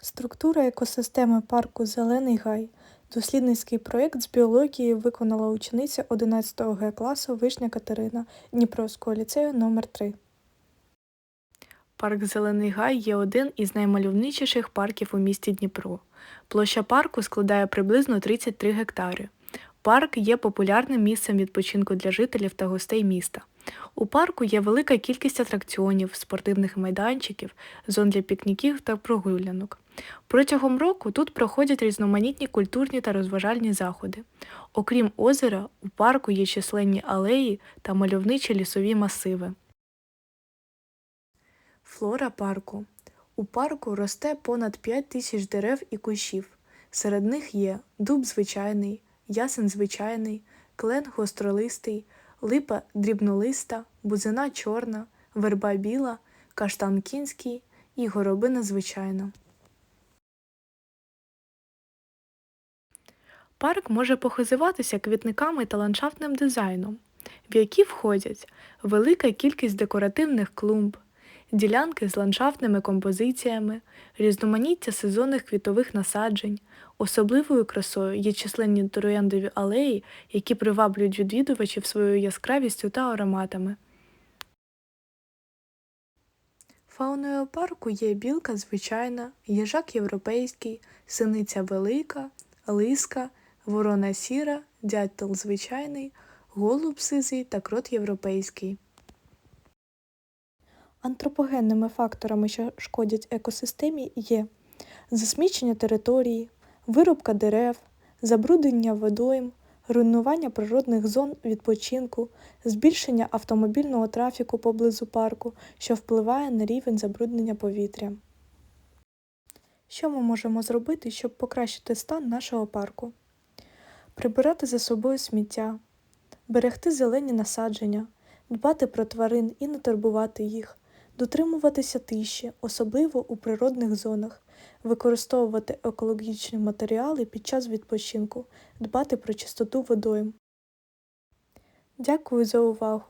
Структура екосистеми парку Зелений гай. Дослідницький проєкт з біології виконала учениця 11 Г класу Вишня Катерина Дніпровського ліцею номер 3 Парк Зелений Гай є один із наймальовничіших парків у місті Дніпро. Площа парку складає приблизно 33 гектари. Парк є популярним місцем відпочинку для жителів та гостей міста. У парку є велика кількість атракціонів, спортивних майданчиків, зон для пікніків та прогулянок. Протягом року тут проходять різноманітні культурні та розважальні заходи. Окрім озера, у парку є численні алеї та мальовничі лісові масиви. Флора парку. У парку росте понад 5 тисяч дерев і кущів. Серед них є дуб звичайний, ясен звичайний, клен гостролистий, липа дрібнолиста, бузина чорна, верба біла, каштан кінський і горобина звичайна. Парк може похизуватися квітниками та ландшафтним дизайном, в які входять велика кількість декоративних клумб, ділянки з ландшафтними композиціями, різноманіття сезонних квітових насаджень. Особливою красою є численні трояндові алеї, які приваблюють відвідувачів своєю яскравістю та ароматами. Фауною парку є білка звичайна, їжак європейський, синиця велика, лиска, ворона сіра, дятел звичайний, голуб сизий та крот європейський. Антропогенними факторами, що шкодять екосистемі, є засмічення території, вирубка дерев, забруднення водойм, руйнування природних зон відпочинку, збільшення автомобільного трафіку поблизу парку, що впливає на рівень забруднення повітря. Що ми можемо зробити, щоб покращити стан нашого парку? Прибирати за собою сміття, берегти зелені насадження, дбати про тварин і не турбувати їх, дотримуватися тиші, особливо у природних зонах, використовувати екологічні матеріали під час відпочинку, дбати про чистоту водойм. Дякую за увагу!